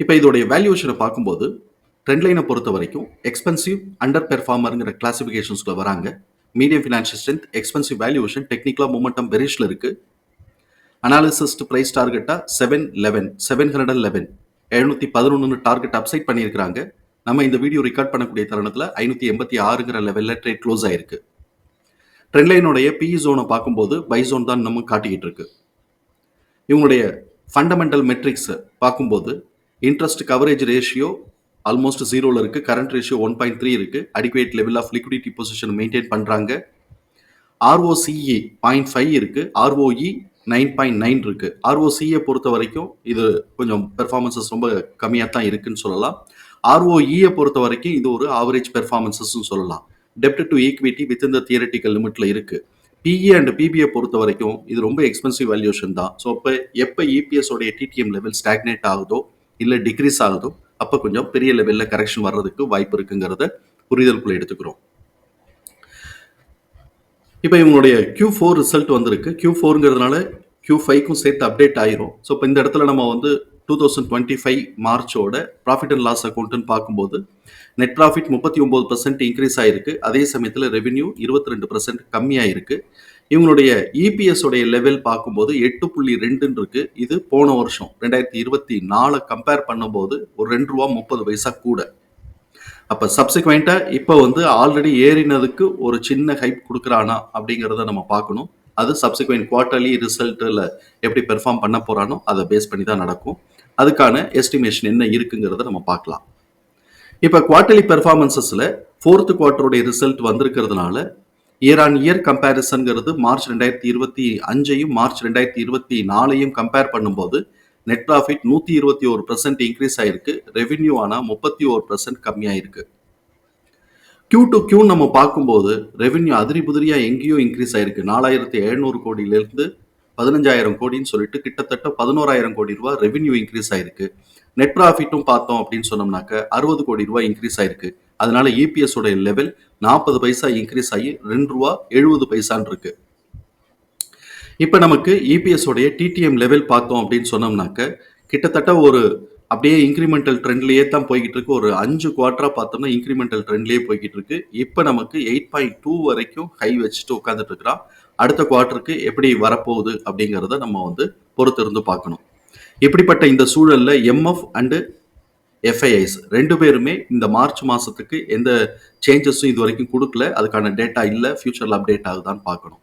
இப்போ இதோடைய வேல்யூஷனை பார்க்கும்போது ட்ரெண்ட் லைனை பொறுத்த வரைக்கும் எக்ஸ்பென்சிவ் அண்டர் பெர்ஃபார்மருங்கிற கிளாசிஃபிகேஷன்ஸில் வராங்க. Medium financial strength expensive valuation டெக்னிக்கலாக மூமெண்டம் பெரிஷில் இருக்குது analyst price டார்கெட்டாக seven eleven seven hundred and eleven எழுநூற்றி பதினொன்னு டார்கெட் அப்சைட் பண்ணியிருக்கிறாங்க. நம்ம இந்த வீடியோ ரெக்கார்ட் பண்ணக்கூடிய தருணத்தில் ஐநூற்றி எண்பத்தி ஆறுங்கிற லெவலில் ட்ரேட் க்ளோஸ் ஆயிருக்கு. ட்ரெண்ட் லைனுடைய பிஇ ஜோனை பார்க்கும்போது பை ஜோன் தான் நம்ம காட்டிக்கிட்டு இருக்கு. இவங்களுடைய ஃபண்டமெண்டல் மெட்ரிக்ஸை பார்க்கும்போது இன்ட்ரெஸ்ட் கவரேஜ் ரேஷியோ ஆல்மோஸ்ட் ஜீரோவில் இருக்குது current ratio one point three இருக்குது adequate level of liquidity position maintain பண்ணுறாங்க ஆர்ஓசிஇ பாயிண்ட் ஃபைவ் இருக்குது ஆர்ஓஇ நைன் பாயிண்ட் நைன் இருக்குது ஆர்ஓசியை பொறுத்த வரைக்கும் இது கொஞ்சம் பெர்ஃபார்மன்சஸ் ரொம்ப கம்மியாக தான் இருக்குன்னு சொல்லலாம். ஆர்ஓஇயை பொறுத்த வரைக்கும் இது ஒரு ஆவரேஜ் பெர்ஃபார்மன்சஸ்ன்னு சொல்லலாம். டெப்ட் டு ஈக்விட்டி வித் இந்த தியரட்டிக்கல் லிமிட்ல இருக்குது பிஇ அண்ட் பிபிஐ பொறுத்த வரைக்கும் இது ரொம்ப எக்ஸ்பென்சிவ் வேல்யூஷன் தான். ஸோ இப்போ எப்போ இபிஎஸ் உடைய டிடிஎம் லெவல் ஸ்டாக்னேட் ஆகுதோ இல்லை டிக்ரீஸ் ஆகுதோ அப்போ கொஞ்சம் பெரிய லெவலில் கரெக்ஷன் வர்றதுக்கு வாய்ப்பு இருக்குங்கிறத புரிதலுக்குள்ளே எடுத்துக்கிறோம். இப்போ இவங்களுடைய கியூ ஃபோர் ரிசல்ட் வந்திருக்கு. கியூ ஃபோருங்கிறதுனால கியூ ஃபைவ்க்கும் சேர்த்து அப்டேட் ஆயிரும். ஸோ இப்போ இந்த இடத்துல நம்ம வந்து டூ தௌசண்ட் டுவெண்ட்டி ஃபைவ் மார்ச்சோட ப்ராஃபிட் அண்ட் லாஸ் அக்கௌண்ட்னு பார்க்கும்போது நெட் ப்ராஃபிட் முப்பத்தி ஒம்பது பர்சன்ட் இன்க்ரீஸ் ஆயிருக்கு. அதே சமயத்தில் ரெவென்யூ இருபத்தி ரெண்டு பர்சன்ட் கம்மியாக இருக்குது இவங்களுடைய இபிஎஸ் உடைய லெவல் பார்க்கும்போது எட்டு புள்ளி ரெண்டுன்னு இருக்கு இது போன வருஷம் ரெண்டாயிரத்தி இருபத்தி நாலு கம்பேர் பண்ணும்போது ஒரு ரெண்டு ரூபா முப்பது பைசா கூட. அப்ப சப்சிக்வெண்டா இப்போ வந்து ஆல்ரெடி ஏறினதுக்கு ஒரு சின்ன ஹைப் கொடுக்குறானா அப்படிங்கிறத நம்ம பார்க்கணும். அது சப்சிக்வெண்ட் குவார்ட்டர்லி ரிசல்ட்டில் எப்படி பெர்ஃபார்ம் பண்ண போறானோ அதை பேஸ் பண்ணி தான் நடக்கும். அதுக்கான எஸ்டிமேஷன் என்ன இருக்குங்கிறத நம்ம பார்க்கலாம். இப்போ குவார்ட்டர்லி பெர்ஃபார்மன்சஸில் ஃபோர்த்து குவார்ட்டருடைய ரிசல்ட் வந்திருக்கிறதுனால இயர் ஆன் இயர் கம்பேரிசன்ங்கிறது மார்ச் ரெண்டாயிரத்தி இருபத்தி அஞ்சையும் மார்ச் ரெண்டாயிரத்தி இருபத்தி நாலையும் கம்பேர் பண்ணும்போது நெட் ப்ராஃபிட் நூற்றி இருபத்தி ஒரு பர்சன்ட் இன்க்ரீஸ் ஆயிருக்கு. ரெவின்யூ ஆனால் முப்பத்தி ஒரு பர்சன்ட் கம்மியாயிருக்கு. கியூ டு கியூ நம்ம பார்க்கும்போது ரெவின்யூ அதிரி புதிரியாக எங்கேயோ இன்க்ரீஸ் ஆயிருக்கு. நாலாயிரத்தி எழுநூறு கோடியிலிருந்து பதினஞ்சாயிரம் கோடின்னு சொல்லிட்டு கிட்டத்தட்ட பதினோராயிரம் கோடி ரூபாய் ரெவின்யூ இன்க்ரீஸ் ஆயிருக்கு. நெட் ப்ராஃபிட்டும் பார்த்தோம் அப்படின்னு சொன்னோம்னாக்க அறுபது கோடி ரூபாய் இன்க்ரீஸ் ஆயிருக்கு. அதனால இபிஎஸ் உடைய லெவல் நாற்பது பைசா இன்க்ரீஸ் ஆகி ரெண்டு ரூபா எழுபது பைசான் இருக்கு. இப்போ நமக்கு இபிஎஸ் உடைய டிடிஎம் லெவல் பார்த்தோம் அப்படின்னு சொன்னோம்னாக்க கிட்டத்தட்ட ஒரு அப்படியே இன்க்ரிமெண்டல் ட்ரெண்ட்லேயே தான் போய்கிட்டு இருக்கு. ஒரு அஞ்சு குவார்டரா பார்த்தோம்னா இன்க்ரிமெண்டல் ட்ரெண்ட்லேயே போய்கிட்டு இருக்கு. இப்போ நமக்கு எயிட் பாயிண்ட் டூ வரைக்கும் ஹை வச்சுட்டு உட்காந்துட்டு இருக்கிறான் அடுத்த குவார்டருக்கு எப்படி வரப்போகுது அப்படிங்கிறத நம்ம வந்து பொறுத்திருந்து பார்க்கணும். இப்படிப்பட்ட இந்த சூழலில் எம்எஃப் அண்டு எஃப்ஐஐஸ் ரெண்டு பேருமே இந்த மார்ச் மாதத்துக்கு எந்த சேஞ்சஸும் இது வரைக்கும் கொடுக்கல. அதுக்கான டேட்டா இல்லை. ஃபியூச்சரில் அப்டேட் ஆகுதான்னு பார்க்கணும்.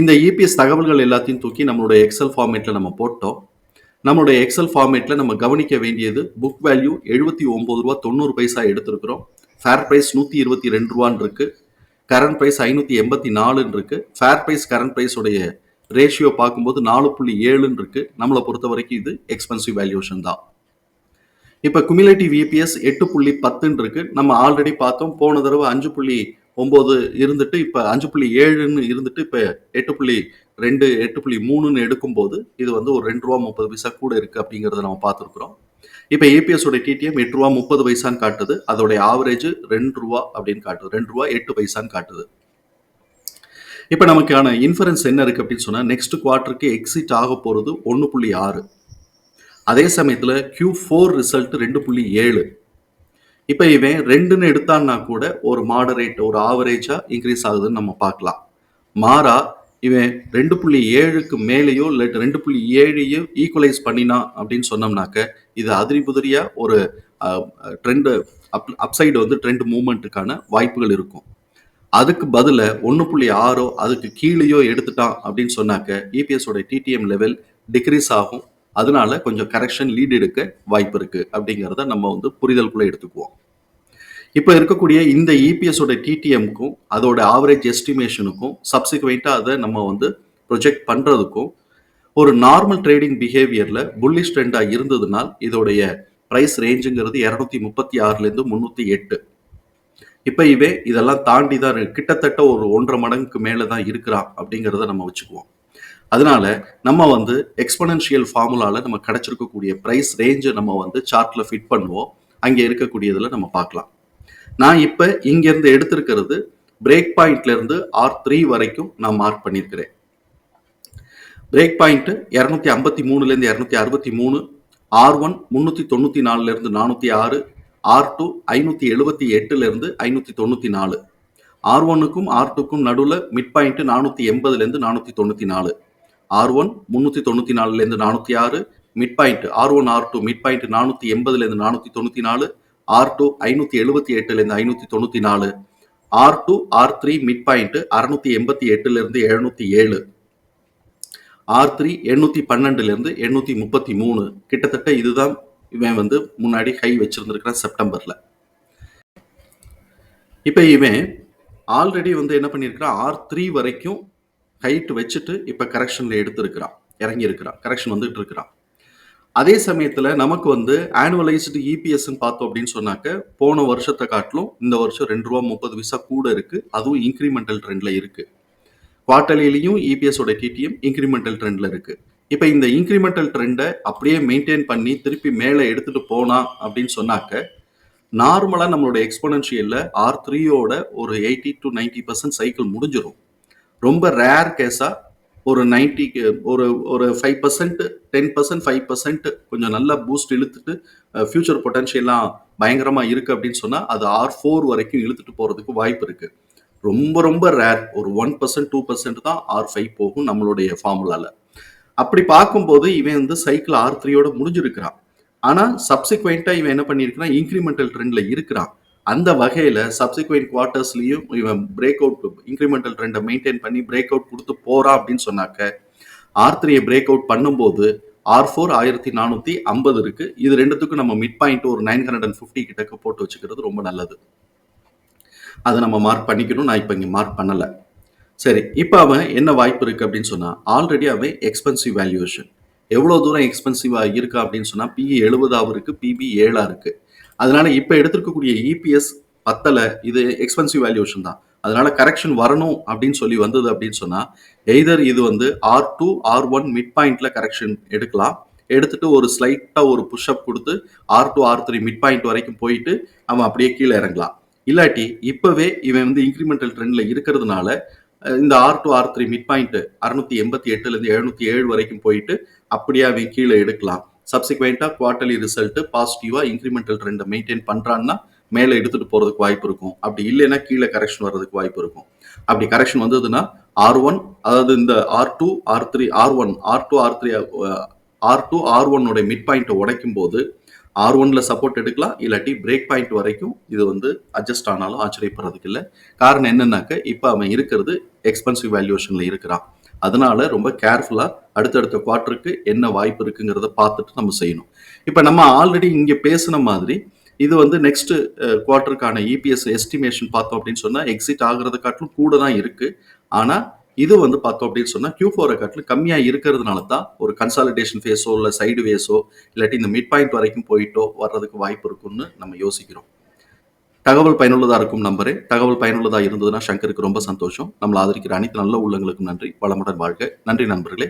இந்த இபிஎஸ் தகவல்கள் எல்லாத்தையும் தூக்கி நம்மளுடைய எக்ஸல் ஃபார்மேட்டில் நம்ம போட்டோம். நம்மளுடைய எக்ஸல் ஃபார்மேட்டில் நம்ம கவனிக்க வேண்டியது புக் வேல்யூ எழுபத்தி ஒம்பது ரூபா தொண்ணூறு பைசா எடுத்திருக்கிறோம். ஃபேர் ப்ரைஸ் நூற்றி இருபத்தி ரெண்டு ரூபான் இருக்கு. கரண்ட் ப்ரைஸ் ஐநூற்றி எண்பத்தி நாலுன்னு இருக்கு. Fair price current price ratio பார்க்கும்போது நாலு புள்ளி ஏழுன்னு இருக்கு நம்மளை பொறுத்த வரைக்கும் இது எக்ஸ்பென்சிவ் வேல்யூஷன் தான். இப்போ குமிலேட்டிவ் இபிஎஸ் எட்டு புள்ளி பத்துன்னு இருக்கு நம்ம ஆல்ரெடி பார்த்தோம் போன தடவை அஞ்சு புள்ளி ஒம்பது இருந்துட்டு இப்போ அஞ்சு புள்ளி ஏழுன்னு இருந்துட்டு இப்போ எட்டு புள்ளி ரெண்டு எட்டு புள்ளி மூணுன்னு எடுக்கும்போது இது வந்து ஒரு ரெண்டு ரூபா முப்பது பைசா கூட இருக்கு அப்படிங்கிறத நம்ம பார்த்துருக்குறோம். இப்போ ஏபிஎஸ் உடைய டிடிஎம் எட்டு ரூபா முப்பது பைசான்னு காட்டுது. அதோடைய ஆவரேஜ் ரெண்டு ரூபா அப்படின்னு காட்டுது. ரெண்டு ரூபா எட்டு பைசான்னு காட்டுது. இப்போ நமக்கான இன்ஃபரன்ஸ் என்ன இருக்கு அப்படின்னு சொன்னால் நெக்ஸ்ட் குவார்ட்டருக்கு எக்ஸிட் ஆக போகிறது ஒன்று புள்ளி ஆறு. அதே சமயத்தில் கியூ ஃபோர் ரிசல்ட் ரெண்டு புள்ளி ஏழு. இப்போ இவன் ரெண்டுன்னு எடுத்தான்னா கூட ஒரு மாடரேட் ஒரு ஆவரேஜாக இன்க்ரீஸ் ஆகுதுன்னு நம்ம பார்க்கலாம். மாறா இவன் ரெண்டு புள்ளி ஏழுக்கு மேலேயோ இல்லை ரெண்டு புள்ளி ஏழையோ ஈக்குவலைஸ் பண்ணினா அப்படின்னு சொன்னோம்னாக்க இது அதிரிபுதிரியாக ஒரு ட்ரெண்டு அப் அப்சைடு வந்து ட்ரெண்ட் மூமெண்ட்டுக்கான வாய்ப்புகள் இருக்கும். அதுக்கு பதில ஒன்று புள்ளி ஆறோ அதுக்கு கீழேயோ எடுத்துட்டான் அப்படின்னு சொன்னாக்க இபிஎஸ் உடைய டிடிஎம் லெவல் டிக்ரீஸ் ஆகும். அதனால கொஞ்சம் கரெக்ஷன் லீட் எடுக்க வாய்ப்பு இருக்கு அப்படிங்கிறத நம்ம வந்து புரிதல்குள்ளே எடுத்துக்குவோம். இப்போ இருக்கக்கூடிய இந்த இபிஎஸ் உடைய டிடிஎம்க்கும் அதோட ஆவரேஜ் எஸ்டிமேஷனுக்கும் சப்சிக்வெண்ட்டாக அதை நம்ம வந்து ப்ரொஜெக்ட் பண்ணுறதுக்கும் ஒரு நார்மல் ட்ரேடிங் பிஹேவியரில் புல்லிஷ் ட்ரெண்டாக இருந்ததுனால் இதோடைய ப்ரைஸ் ரேஞ்சுங்கிறது இரநூத்தி முப்பத்தி ஆறுலேருந்து முந்நூற்றி எட்டு. இப்போ இவே இதெல்லாம் தாண்டி தான் இருக்கு. கிட்டத்தட்ட ஒரு ஒன்றரை மடங்குக்கு மேலே தான் இருக்கிறான் அப்படிங்கிறத நம்ம வச்சுக்குவோம். அதனால நம்ம வந்து எக்ஸ்பனன்ஷியல் ஃபார்முலாவில் நம்ம கிடைச்சிருக்கக்கூடிய பிரைஸ் ரேஞ்சை நம்ம வந்து சார்ட்டில் ஃபிட் பண்ணுவோம். அங்கே இருக்கக்கூடியதில் நம்ம பார்க்கலாம். நான் இப்போ இங்கேருந்து எடுத்திருக்கிறது பிரேக் பாயிண்ட்லேருந்து ஆர் த்ரீ வரைக்கும் நான் மார்க் பண்ணியிருக்கிறேன். பிரேக் பாயிண்ட்டு இரநூத்தி ஐம்பத்தி மூணுலேருந்து இரநூத்தி அறுபத்தி மூணு ஆர் ஒன் முந்நூற்றி தொண்ணூற்றி நாலுலேருந்து நானூற்றி ஆறு ஆர் டூ ஐநூற்றி எழுபத்தி எட்டுலேருந்து ஐநூற்றி தொண்ணூற்றி நாலு. ஆர் ஒன்னுக்கும் ஆர் டூக்கும் நடுவில் மிட் பாயிண்ட் நானூற்றி எண்பதுலேருந்து நானூற்றி தொண்ணூற்றி நாலு. ஆர் ஒன் முந்நூற்றி தொண்ணூற்றி நாலுலேருந்து நானூற்றி ஆறு. Mid point R one R two mid point நானூற்றி எண்பதுலேருந்து நானூற்றி தொண்ணூற்றி நாலு. ஆர் டூ ஐநூற்றி எழுபத்தி எட்டுலேருந்து ஐநூற்றி தொண்ணூற்றி நாலு. R two R three mid point அறுநூத்தி எண்பத்தி எட்டுலேருந்து எழுநூற்றி ஏழு. ஆர் த்ரீ எண்ணூற்றி பன்னெண்டுலேருந்து எண்ணூற்றி முப்பத்தி மூணு. கிட்டத்தட்ட இதுதான் இவன் வந்து முன்னாடி ஹை வச்சிருந்திருக்கிறான் செப்டம்பரில். இப்போ இவன் ஆல்ரெடி வந்து என்ன பண்ணியிருக்கிறான்? ஆர் த்ரீ வரைக்கும் ஹைட் வச்சுட்டு இப்போ கரெக்ஷனில் எடுத்திருக்கிறான். இறங்கி இருக்கிறான் கரெக்ஷன் வந்துட்டு இருக்கிறான் அதே சமயத்தில் நமக்கு வந்து ஆனுவலைஸ்டு இபிஎஸ்ன்னு பார்த்தோம் அப்படின்னு சொன்னாக்க போன வருஷத்தை காட்டிலும் இந்த வருஷம் ரெண்டு ரூபா முப்பது விசா கூட இருக்குது அதுவும் இன்க்ரிமெண்டல் ட்ரெண்டில் இருக்குது குவார்டர்லிலையும் இபிஎஸோட டிடிஎம் இன்க்ரிமெண்டல் ட்ரெண்டில் இருக்குது இப்போ இந்த இன்க்ரிமெண்டல் ட்ரெண்டை அப்படியே மெயின்டைன் பண்ணி திருப்பி மேலே எடுத்துகிட்டு போனா அப்படின்னு சொன்னாக்க நார்மலாக நம்மளோட எக்ஸ்போனன்ஷியலில் ஆர் த்ரீயோட ஒரு eighty to ninety percent cycle முடிஞ்சிடும் ரொம்ப ரேர் கேஸாக ஒரு நைன்ட்டிக்கு ஒரு ஒரு five percent ten percent five percent கொஞ்சம் நல்லா பூஸ்ட் இழுத்துட்டு ஃபியூச்சர் பொட்டன்ஷியல்லாம் பயங்கரமாக இருக்குது அப்படின்னு சொன்னால் அது ஆர் ஃபோர் வரைக்கும் இழுத்துட்டு போகிறதுக்கு வாய்ப்பு இருக்குது ரொம்ப ரொம்ப ரேர் ஒரு ஒன் பர்சன்ட் டூ பர்சன்ட் தான் ஆர் ஃபைவ் போகும் நம்மளுடைய ஃபார்முலாவில் அப்படி பார்க்கும்போது இவன் வந்து சைக்கிள் ஆர் த்ரீயோட முடிஞ்சிருக்கிறான். ஆனால் சப்சிக்வெண்ட்டாக இவன் என்ன பண்ணியிருக்கிறான்? இன்க்ரிமெண்டல் ட்ரெண்டில் இருக்கிறான். அந்த வகையில் சப்சிக்வெண்ட் குவார்ட்டர்ஸ்லையும் இவன் பிரேக் அவுட் இன்க்ரிமெண்டல் ட்ரெண்டை மெயின்டைன் பண்ணி பிரேக் அவுட் கொடுத்து போகிறான் அப்படின்னு சொன்னாக்க ஆர் த்ரீயை பிரேக் அவுட் பண்ணும்போது ஆர் ஃபோர் ஆயிரத்தி நானூற்றி ஐம்பது இருக்குது இது ரெண்டுத்துக்கும் நம்ம மிட் பாயிண்ட் ஒரு நைன் ஹண்ட்ரட் அண்ட் ஃபிஃப்டி கிட்டக்க போட்டு வச்சுக்கிறது ரொம்ப நல்லது. அதை நம்ம மார்க் பண்ணிக்கணும். நான் இப்போ இங்கே மார்க் பண்ணலை. சரி இப்போ அவன் என்ன வாய்ப்பு இருக்குது அப்படின்னு சொன்னால் ஆல்ரெடி அவன் எக்ஸ்பென்சிவ் வேல்யூவேஷன் எவ்வளோ தூரம் எக்ஸ்பென்சிவாக இருக்கா அப்படின்னு சொன்னால் பிஇ எழுபதாகவும் இருக்குது பிபி ஏழாக இருக்குது அதனால இப்போ எடுத்திருக்கக்கூடிய இபிஎஸ் பத்தலை இது எக்ஸ்பென்சிவ் வேல்யூஷன் தான். அதனால கரெக்ஷன் வரணும் அப்படின்னு சொல்லி வந்தது அப்படின்னு சொன்னால் எய்தர் இது வந்து R two R one mid பாயிண்ட்ல கரெக்ஷன் எடுக்கலாம். எடுத்துட்டு ஒரு ஸ்லைட்டாக ஒரு புஷ்அப் கொடுத்து R two R three mid point வரைக்கும் போயிட்டு அவன் அப்படியே கீழே இறங்கலாம். இல்லாட்டி இப்போவே இவன் வந்து இன்க்ரிமெண்டல் ட்ரெண்டில் இருக்கிறதுனால இந்த R two R three mid point அறுநூத்தி எண்பத்தி எட்டுல இருந்து எழுநூத்தி ஏழு வரைக்கும் போயிட்டு அப்படியே அவன் கீழே எடுக்கலாம். சப்சிக்வெண்ட்டாக குவார்டர்லி ரிசல்ட் பாசிட்டிவாக இன்க்ரிமெண்டல் ட்ரெண்டை மெயின்டைன் பண்ணுறான்னா மேலே எடுத்துகிட்டு போகிறதுக்கு வாய்ப்பு இருக்கும். அப்படி இல்லைன்னா கீழே கரெக்ஷன் வர்றதுக்கு வாய்ப்பு இருக்கும். அப்படி கரெக்ஷன் வந்ததுன்னா ஆர் ஒன் அதாவது இந்த R two R three R one R two R three R two R ஒன்னோட மிட் பாயிண்ட்டை உடைக்கும் போது ஆர் ஒன்ல சப்போர்ட் எடுக்கலாம் இல்லாட்டி பிரேக் பாயிண்ட் வரைக்கும் இது வந்து அட்ஜஸ்ட் ஆனாலும் ஆச்சரியப்படுறதுக்கு இல்லை. காரணம் என்னன்னாக்க இப்போ அவன் இருக்கிறது எக்ஸ்பென்சிவ் வேல்யூவேஷன்ல இருக்கிறான். அதனால ரொம்ப கேர்ஃபுல்லாக அடுத்தடுத்த குவார்ட்டருக்கு என்ன வாய்ப்பு இருக்குங்கிறத பார்த்துட்டு நம்ம செய்யணும். இப்போ நம்ம ஆல்ரெடி இங்கே பேசின மாதிரி இது வந்து நெக்ஸ்ட் குவார்ட்டருக்கான இபிஎஸ் எஸ்டிமேஷன் பார்த்தோம் அப்படின்னு சொன்னால் எக்ஸிட் ஆகுறத காட்டிலும் கூட தான் இருக்கு. ஆனால் இது வந்து பார்த்தோம் அப்படின்னு சொன்னால் கியூ ஃபோரை காட்டிலும் கம்மியாக இருக்கிறதுனால தான் ஒரு கன்சாலிடேஷன் ஃபேஸோ இல்லை சைடு வேஸோ இல்லாட்டி இந்த மிட் பாயிண்ட் வரைக்கும் போயிட்டோ வர்றதுக்கு வாய்ப்பு இருக்குன்னு நம்ம யோசிக்கிறோம். தகவல் பயனுள்ளதாக இருக்கும் நம்பரே. தகவல் பயனுள்ளதாக இருந்ததுன்னா சங்கருக்கு ரொம்ப சந்தோஷம். நம்மளை ஆதரிக்கிற அனைத்து நல்ல உள்ளங்களுக்கும் நன்றி. வளமுடன் வாழ்க. நன்றி நண்பர்களே.